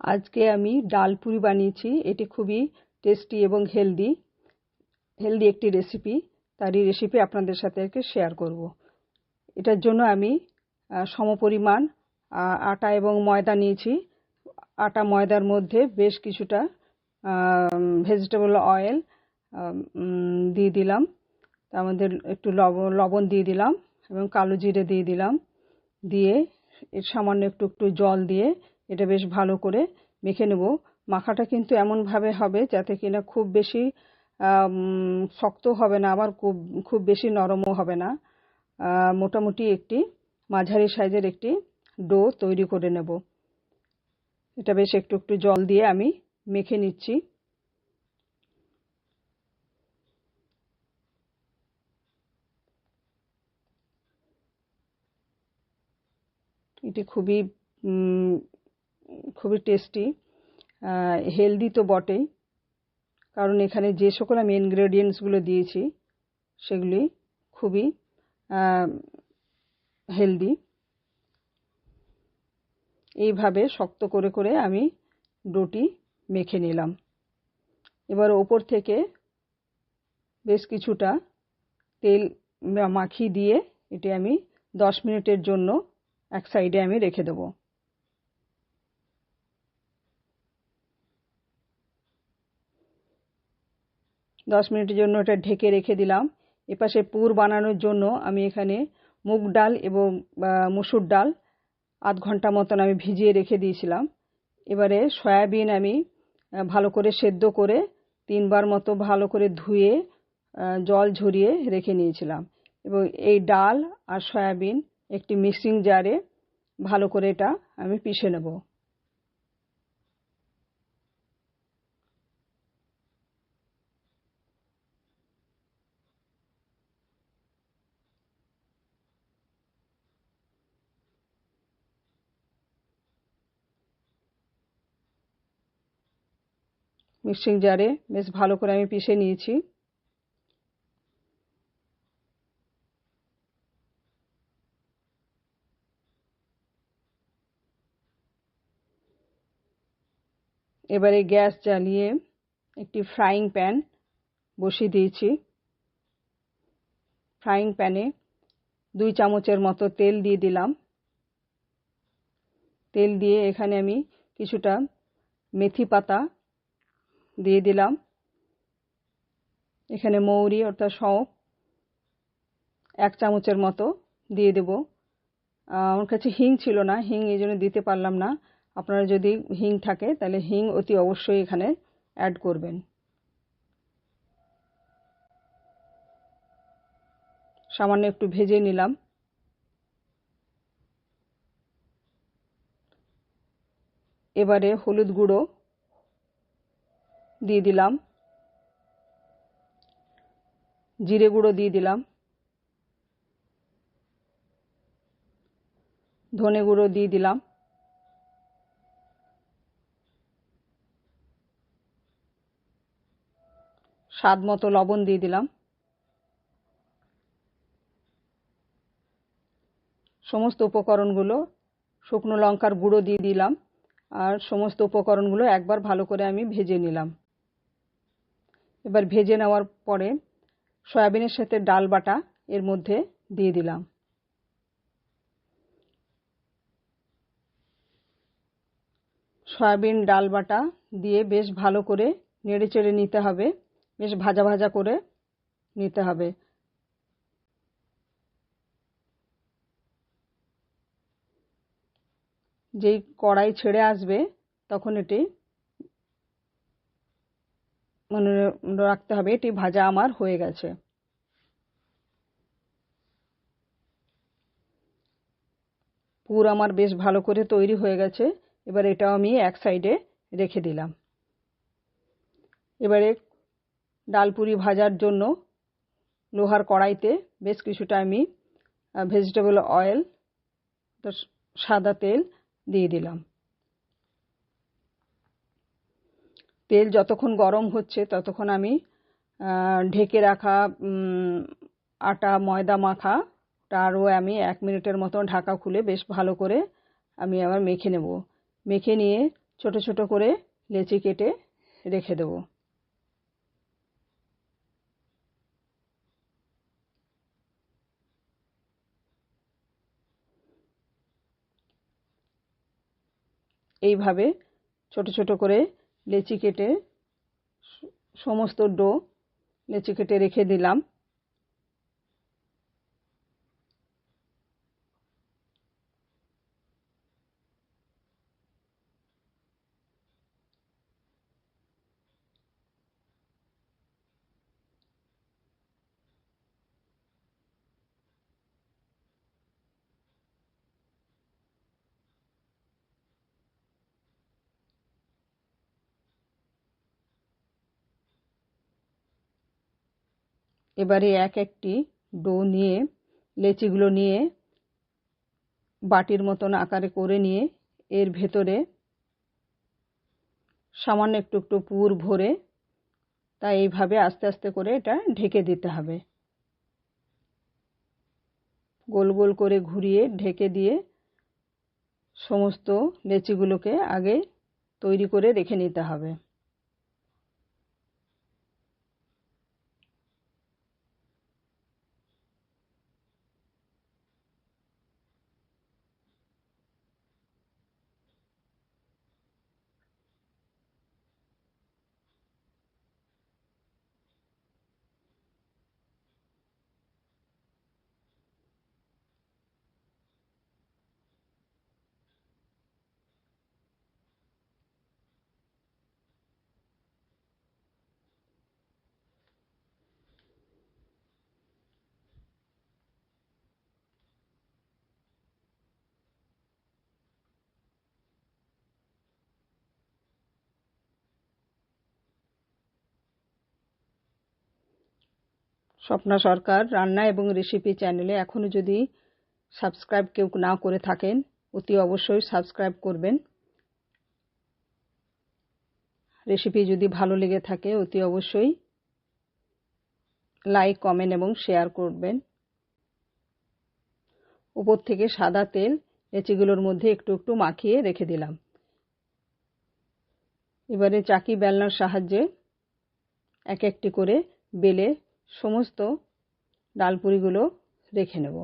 আজকে আমি ডাল পুরি বানিয়েছি। এটি খুবই টেস্টি এবং হেলদি হেলদি একটি রেসিপি তারই রেসিপি আপনাদের সাথে আজকে শেয়ার করব। এটার জন্য আমি সমপরিমাণ আটা এবং ময়দা নিয়েছি। আটা, ময়দার মধ্যে বেশ কিছুটা ভেজিটেবল অয়েল দিয়ে দিলাম। তার মধ্যে একটু লবণ দিয়ে দিলাম এবং কালো জিরে দিয়ে দিলাম। দিয়ে এর সামান্য একটু একটু জল দিয়ে এটা বেশ ভালো করে মেখে নেব। মাখাটা কিন্তু এমনভাবে হবে যাতে কিনা খুব বেশি শক্ত হবে না, আবার খুব খুব বেশি নরমও হবে না। মোটামুটি একটি মাঝারি সাইজের একটি ডো তৈরি করে নেব। এটা বেশ একটু একটু জল দিয়ে আমি মেখে নিচ্ছি। এটি খুবই খুবই টেস্টি হেলদি তো বটেই। কারণ এখানে যে সকল আমি ইনগ্রেডিয়েন্টসগুলো দিয়েছি, সেগুলি খুবই হেলদি এইভাবে শক্ত করে করে আমি ডোটি মেখে নিলাম। এবার ওপর থেকে বেশ কিছুটা তেল মাখিয়ে দিয়ে এটি আমি দশ মিনিটের জন্য এক সাইডে আমি রেখে দেবো। দশ মিনিটের জন্য এটা ঢেকে রেখে দিলাম। এপাশে পুর বানানোর জন্য আমি এখানে মুগ ডাল এবং মুসুর ডাল আধ ঘণ্টা মতন আমি ভিজিয়ে রেখে দিয়েছিলাম। এবারে সয়াবিন আমি ভালো করে সেদ্ধ করে তিনবার মতো ভালো করে ধুয়ে জল ঝরিয়ে রেখে নিয়েছিলাম। এবং এই ডাল আর সয়াবিন একটি মিক্সিং জারে ভালো করে এটা আমি পিষে নেব। মিক্সিং জারে বেশ ভালো করে আমি পিষে নিয়েছি। এবারে গ্যাস জ্বালিয়ে একটি ফ্রাইং প্যান বসিয়ে দিয়েছি। ফ্রাইং প্যানে দুই চামচের মতো তেল দিয়ে দিলাম। তেল দিয়ে এখানে আমি কিছুটা মেথি পাতা দিয়ে দিলাম। এখানে মৌরি অর্থাৎ সঁপ এক চামচের মতো দিয়ে দেব। আমার কাছে হিং ছিল না, হিং এই জন্য দিতে পারলাম না। আপনারা যদি হিং থাকে, তাহলে হিং অতি অবশ্যই এখানে অ্যাড করবেন। সামান্য একটু ভেজে নিলাম। এবারে হলুদ গুঁড়ো দিয়ে দিলাম। জিরে গুঁড়ো দিয়ে দিলাম। ধনে গুঁড়ো দিয়ে দিলাম। স্বাদ মতো লবণ দিয়ে দিলাম। সমস্ত উপকরণগুলো শুকনো লঙ্কার গুঁড়ো দিয়ে দিলাম। আর সমস্ত উপকরণগুলো একবার ভালো করে আমি ভেজে নিলাম। এবার ভেজে নেওয়ার পরে সয়াবিনের সাথে ডাল বাটা এর মধ্যে দিয়ে দিলাম। সয়াবিন, ডাল বাটা দিয়ে বেশ ভালো করে নেড়ে চেড়ে নিতে হবে। বেশ ভাজা ভাজা করে নিতে হবে। যেই কড়াই ছেড়ে আসবে তখন এটি মনে রাখতে হবে, এটি ভাজা আমার হয়ে গেছে। পুর আমার বেশ ভালো করে তৈরি হয়ে গেছে, এবার এটাও আমি এক সাইডে রেখে দিলাম। এবারে ডালপুরি ভাজার জন্য লোহার কড়াইতে বেশ কিছুটা আমি ভেজিটেবল অয়েল সাদা তেল দিয়ে দিলাম। তেল যতক্ষণ গরম হচ্ছে, ততক্ষণ আমি ঢেকে রাখা আটা, ময়দা মাখা আরও আমি এক মিনিটের মতো ঢাকা খুলে বেশ ভালো করে আমি আবার মেখে নেব। মেখে নিয়ে ছোট ছোট করে লেচি কেটে রেখে দেব। এইভাবে ছোট ছোট করে লেচি কেটে সমস্ত ডো লেচি কেটে রেখে দিলাম। এবারে এক একটি ডো নিয়ে, লেচিগুলো নিয়ে, বাটির মতন আকারে করে নিয়ে এর ভেতরে সামান্য একটু একটু পুর ভরে তাই এইভাবে আস্তে আস্তে করে এটা ঢেকে দিতে হবে। গোল গোল করে ঘুরিয়ে, ঢেকে দিয়ে সমস্ত লেচিগুলোকে আগে তৈরি করে রেখে নিতে হবে। স্বপ্না সরকার, রান্না এবং রেসিপি চ্যানেলে এখনও যদি সাবস্ক্রাইব কেউ না করে থাকেন, অতি অবশ্যই সাবস্ক্রাইব করবেন। রেসিপি যদি ভালো লেগে থাকে, অতি অবশ্যই লাইক, কমেন্ট এবং শেয়ার করবেন। উপর থেকে সাদা তেল লেচিগুলোর মধ্যে একটু একটু মাখিয়ে রেখে দিলাম। এবারে চাকি, বেলনার সাহায্যে এক একটি করে বেলে সমস্ত ডালপুরিগুলো রেখে নেব।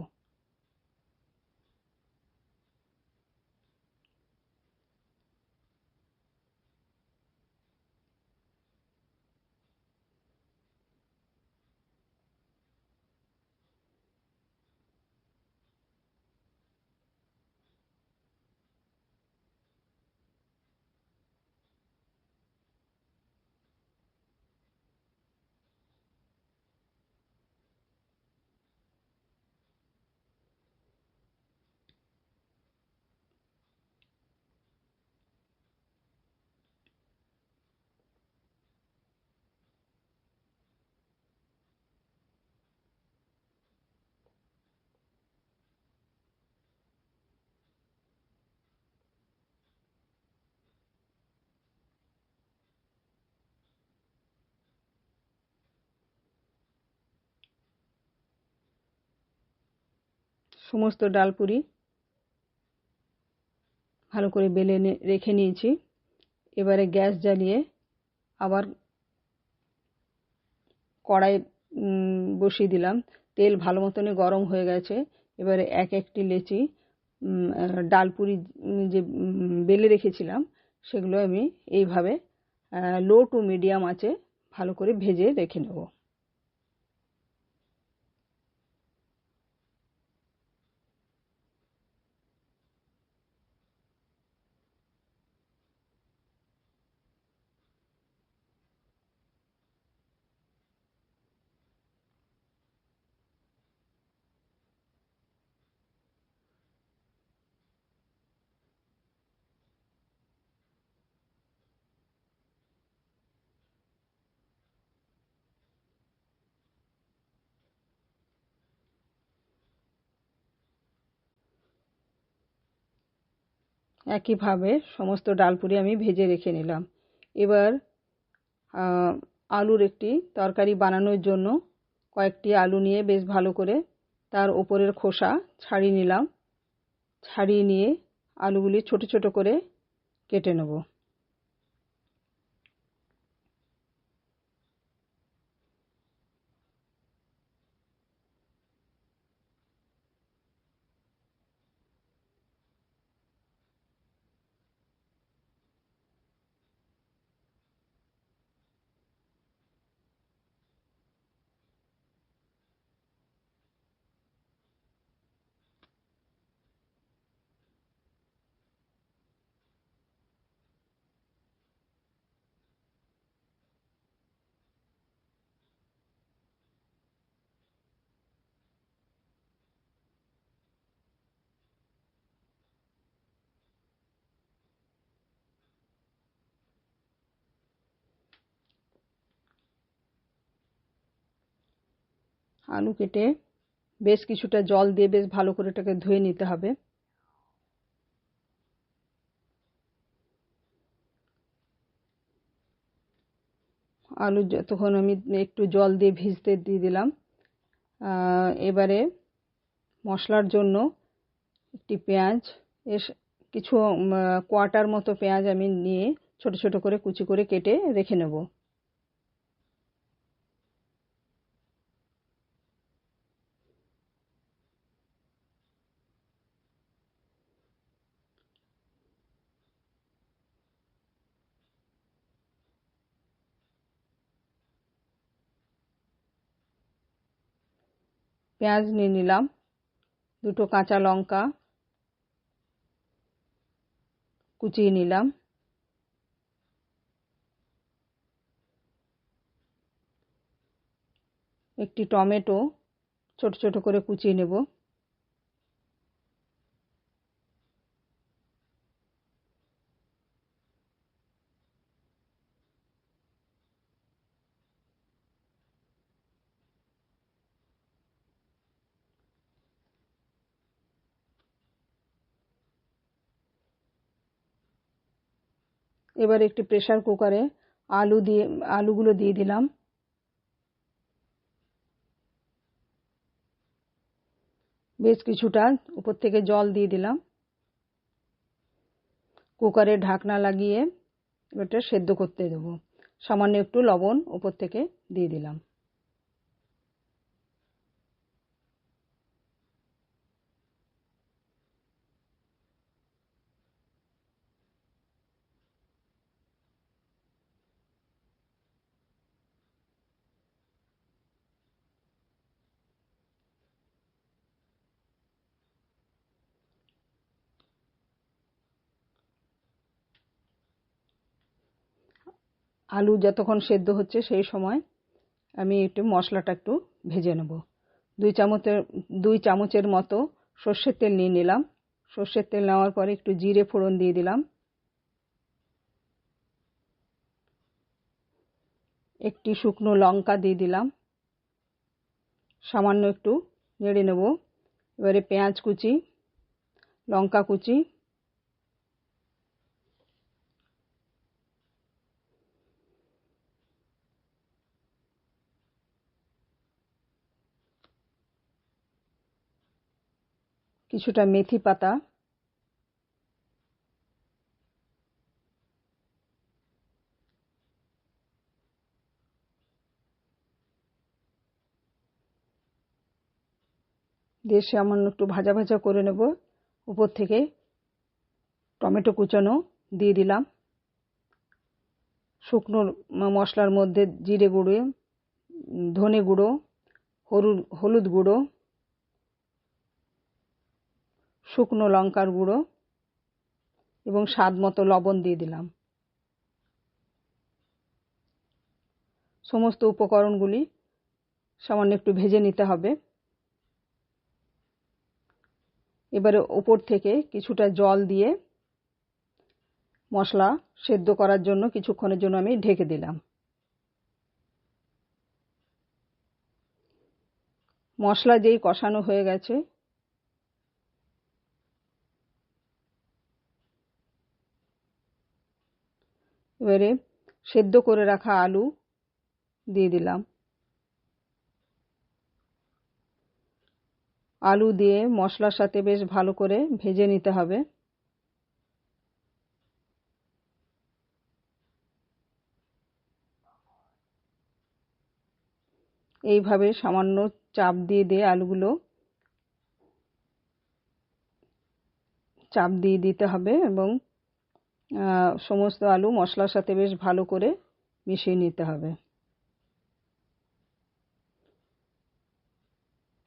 সমস্ত ডাল ডালপুরি ভালো করে বেলে রেখে নিয়েছি। এবারে গ্যাস জ্বালিয়ে আবার কড়াই বসিয়ে দিলাম। তেল ভালো মতনই গরম হয়ে গেছে। এবারে এক একটি লেচি ডাল ডালপুরি যে বেলে রেখেছিলাম, সেগুলো আমি এইভাবে লো টু মিডিয়াম আছে ভালো করে ভেজে রেখে নেব। একইভাবে সমস্ত ডালপুরি আমি ভেজে রেখে নিলাম। এবার আলুর একটি তরকারি বানানোর জন্য কয়েকটি আলু নিয়ে বেশ ভালো করে তার ওপরের খোসা ছাড়িয়ে নিলাম। ছাড়িয়ে নিয়ে আলুগুলি ছোট ছোট করে কেটে নেব। আলু কেটে বেশ কিছুটা জল দিয়ে বেশ ভালো করে এটাকে ধুয়ে নিতে হবে। আলু যতক্ষণ আমি একটু জল দিয়ে ভিজতে দিয়ে দিলাম এবারে মশলার জন্য একটি পেঁয়াজ, এর কিছু কোয়াটার মতো পেঁয়াজ আমি নিয়ে ছোট ছোট করে কুচি করে কেটে রেখে নেব। পেঁয়াজ নিয়ে নিলাম, দুটো কাঁচা লঙ্কা কুচিয়ে নিলাম। একটি টমেটো ছোট ছোট করে কুচিয়ে নেব। এবার একটি প্রেশার কুকারে আলু দিয়ে, আলুগুলো দিয়ে দিলাম। বেশ কিছুটা উপর থেকে জল দিয়ে দিলাম। কুকারে ঢাকনা লাগিয়ে ওটা সেদ্ধ করতে দেবো। সামান্য একটু লবণ উপর থেকে দিয়ে দিলাম। আলু যতক্ষণ সেদ্ধ হচ্ছে সেই সময় আমি একটু মশলাটা একটু ভেজে নেব। দুই চামচের দুই চামচের মতো সর্ষের তেল নিয়ে নিলাম। সর্ষের তেল নেওয়ার পরে একটু জিরে ফোড়ন দিয়ে দিলাম। একটি শুকনো লঙ্কা দিয়ে দিলাম। সামান্য একটু নেড়ে নেব। এবারে পেঁয়াজ কুচি, লঙ্কা কুচি কিছুটা মেথি পাতা। দিয়ে সামান্য একটু ভাজা ভাজা করে নেব। উপর থেকে টমেটো কুচানো দিয়ে দিলাম। শুকনো মশলার মধ্যে জিরে গুঁড়ো, ধনে গুঁড়ো হলুদ হলুদ গুঁড়ো শুকনো লঙ্কার গুঁড়ো এবং স্বাদ মতো লবণ দিয়ে দিলাম। সমস্ত উপকরণগুলি সামান্য একটু ভেজে নিতে হবে। এবারে ওপর থেকে কিছুটা জল দিয়ে মশলা সেদ্ধ করার জন্য কিছুক্ষণের জন্য আমি ঢেকে দিলাম। মশলা যেই কষানো হয়ে গেছে এবারে সেদ্ধ করে রাখা আলু দিয়ে দিলাম। আলু দিয়ে মশলার সাথে বেশ ভালো করে ভেজে নিতে হবে। এইভাবে সামান্য চাপ দিয়ে দিয়ে আলুগুলো চাপ দিয়ে দিতে হবে এবং সমস্ত আলু মশলার সাথে বেশ ভালো করে মিশিয়ে নিতে হবে।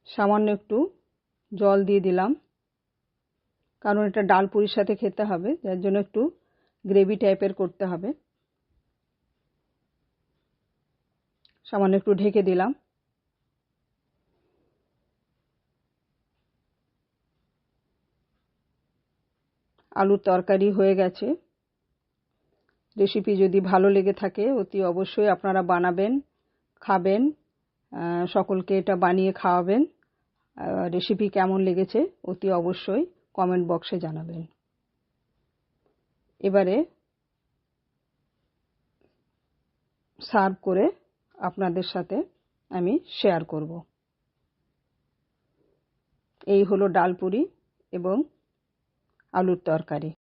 সামান্য একটু জল দিয়ে দিলাম, কারণ এটা ডাল পুরির সাথে খেতে হবে, যার জন্য একটু গ্রেভি টাইপের করতে হবে। সামান্য একটু ঢেকে দিলাম। আলুর তরকারি হয়ে গেছে। রেসিপি যদি ভালো লেগে থাকে, অতি অবশ্যই আপনারা বানাবেন, খাবেন সকলকে এটা বানিয়ে খাওয়াবেন। রেসিপি কেমন লেগেছে, অতি অবশ্যই কমেন্ট বক্সে জানাবেন। এবারে সার্ভ করে আপনাদের সাথে আমি শেয়ার করব। এই হলো ডাল পুরি এবং আলুর তরকারি।